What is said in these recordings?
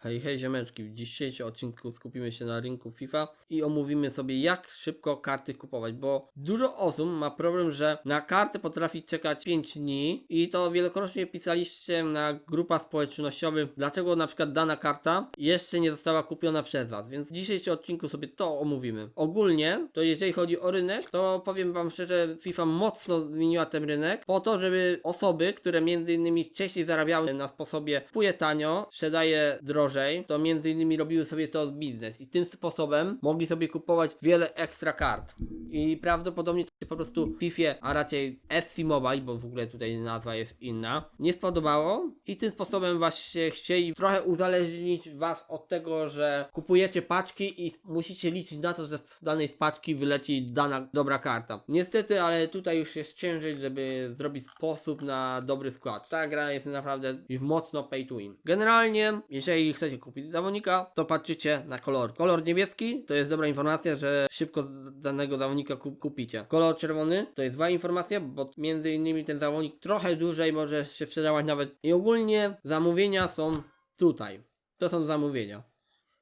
Hej, hej ziomeczki, w dzisiejszym odcinku skupimy się na rynku FIFA i omówimy sobie jak szybko karty kupować, bo dużo osób ma problem, że na kartę potrafi czekać 5 dni i to wielokrotnie pisaliście na grupach społecznościowych, dlaczego na przykład dana karta jeszcze nie została kupiona przez Was, więc w dzisiejszym odcinku sobie to omówimy. Ogólnie, to jeżeli chodzi o rynek, to powiem Wam szczerze, FIFA mocno zmieniła ten rynek po to, żeby osoby, które między innymi wcześniej zarabiały na sposobie kupuje tanio, sprzedaje drożej, to między innymi robiły sobie to biznes i tym sposobem mogli sobie kupować wiele ekstra kart. I prawdopodobnie to się po prostu FIFA, a raczej FC Mobile, bo w ogóle tutaj nazwa jest inna, nie spodobało i tym sposobem właśnie chcieli trochę uzależnić was od tego, że kupujecie paczki i musicie liczyć na to, że z danej paczki wyleci dana dobra karta. Niestety, ale tutaj już jest ciężej, żeby zrobić sposób na dobry skład. Ta gra jest naprawdę mocno pay to win. Generalnie, jeżeli chcecie kupić zawodnika, to patrzycie na kolor. Kolor niebieski to jest dobra informacja, że szybko danego zawodnika kup kupicie. Kolor czerwony to jest zła informacja, bo między innymi ten zawodnik trochę dłużej może się sprzedawać nawet. I ogólnie zamówienia są tutaj. To są zamówienia.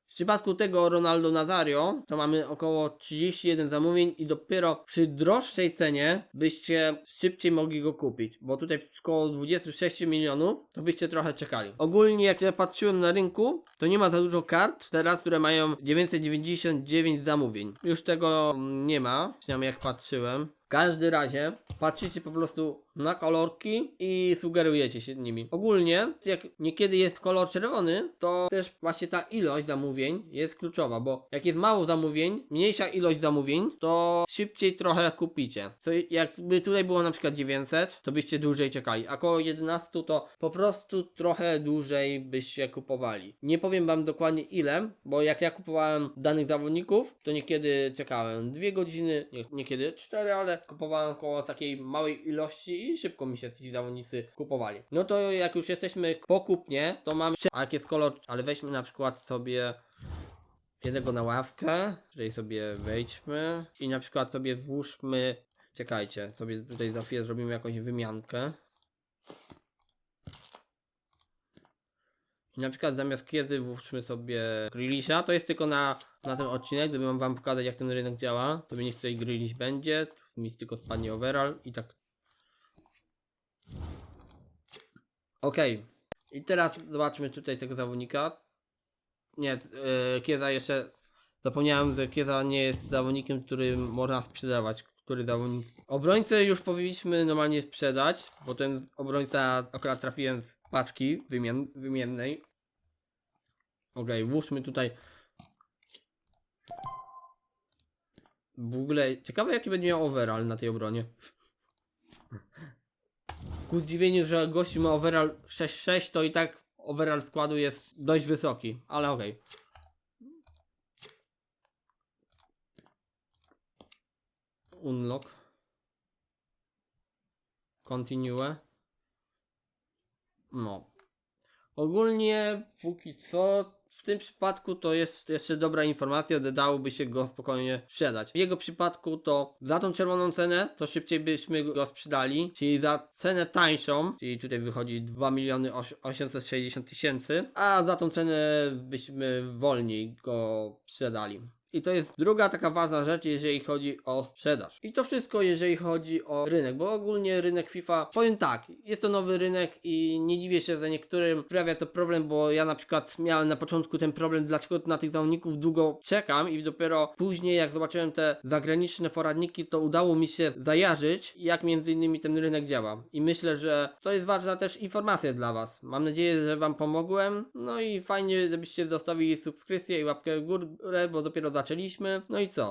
W przypadku tego Ronaldo Nazario to mamy około 31 zamówień i dopiero przy droższej cenie byście szybciej mogli go kupić, bo tutaj około 26 milionów to byście trochę czekali. Ogólnie jak ja patrzyłem na rynku, to nie ma za dużo kart teraz, które mają 999 zamówień. Już tego mm, nie ma, przynajmniej jak patrzyłem. W każdym razie patrzycie po prostu na kolorki i sugerujecie się nimi. Ogólnie, jak niekiedy jest kolor czerwony, to też właśnie ta ilość zamówień jest kluczowa, bo jak jest mało zamówień, mniejsza ilość zamówień, to szybciej trochę kupicie. Co jakby tutaj było na przykład 900, to byście dłużej czekali, a koło 11 to po prostu trochę dłużej byście kupowali. Nie powiem wam dokładnie ile, bo jak ja kupowałem danych zawodników, to niekiedy czekałem 2 godziny, nie, niekiedy 4, ale kupowałem koło takiej małej ilości i szybko mi się ci zawodnicy kupowali. No to jak już jesteśmy po kupnie, to mamy, a jak jest kolor, ale weźmy na przykład sobie jednego na ławkę, tutaj sobie wejdźmy i na przykład sobie włóżmy, czekajcie, sobie tutaj za chwilę zrobimy jakąś wymiankę. I na przykład zamiast kiedy włóżmy sobie Grillisha, to jest tylko na, na ten odcinek, gdyby mam wam pokazać jak ten rynek działa, to niech tutaj Grillish będzie, mi tylko spadnie overall i tak. Okej, i teraz zobaczmy tutaj tego zawodnika. Nie, yy, Kieza jeszcze, zapomniałem, że Kieza nie jest zawodnikiem, który można sprzedawać, który zawodnik... Obrońcę już powinniśmy normalnie sprzedać, bo ten obrońca akurat trafiłem z paczki wymien wymiennej. Okej, włóżmy tutaj w ogóle ciekawe jaki będzie miał overall na tej obronie. Ku zdziwieniu, że gościu ma overall 6-6, to i tak overall składu jest dość wysoki, ale okej. Unlock. Continue. No. Ogólnie póki co w tym przypadku to jest jeszcze dobra informacja, że dałoby się go spokojnie sprzedać. W jego przypadku to za tą czerwoną cenę to szybciej byśmy go sprzedali, czyli za cenę tańszą, czyli tutaj wychodzi 2 miliony 860 tysięcy, a za tą cenę byśmy wolniej go sprzedali. I to jest druga taka ważna rzecz, jeżeli chodzi o sprzedaż. I to wszystko, jeżeli chodzi o rynek, bo ogólnie rynek FIFA, powiem tak, jest to nowy rynek i nie dziwię się, że niektórym sprawia to problem, bo ja na przykład miałem na początku ten problem, dlaczego na tych zawodników długo czekam i dopiero później, jak zobaczyłem te zagraniczne poradniki, to udało mi się zajarzyć, jak między innymi ten rynek działa. I myślę, że to jest ważna też informacja dla Was. Mam nadzieję, że Wam pomogłem. No i fajnie, żebyście zostawili subskrypcję i łapkę w górę, bo dopiero No i co?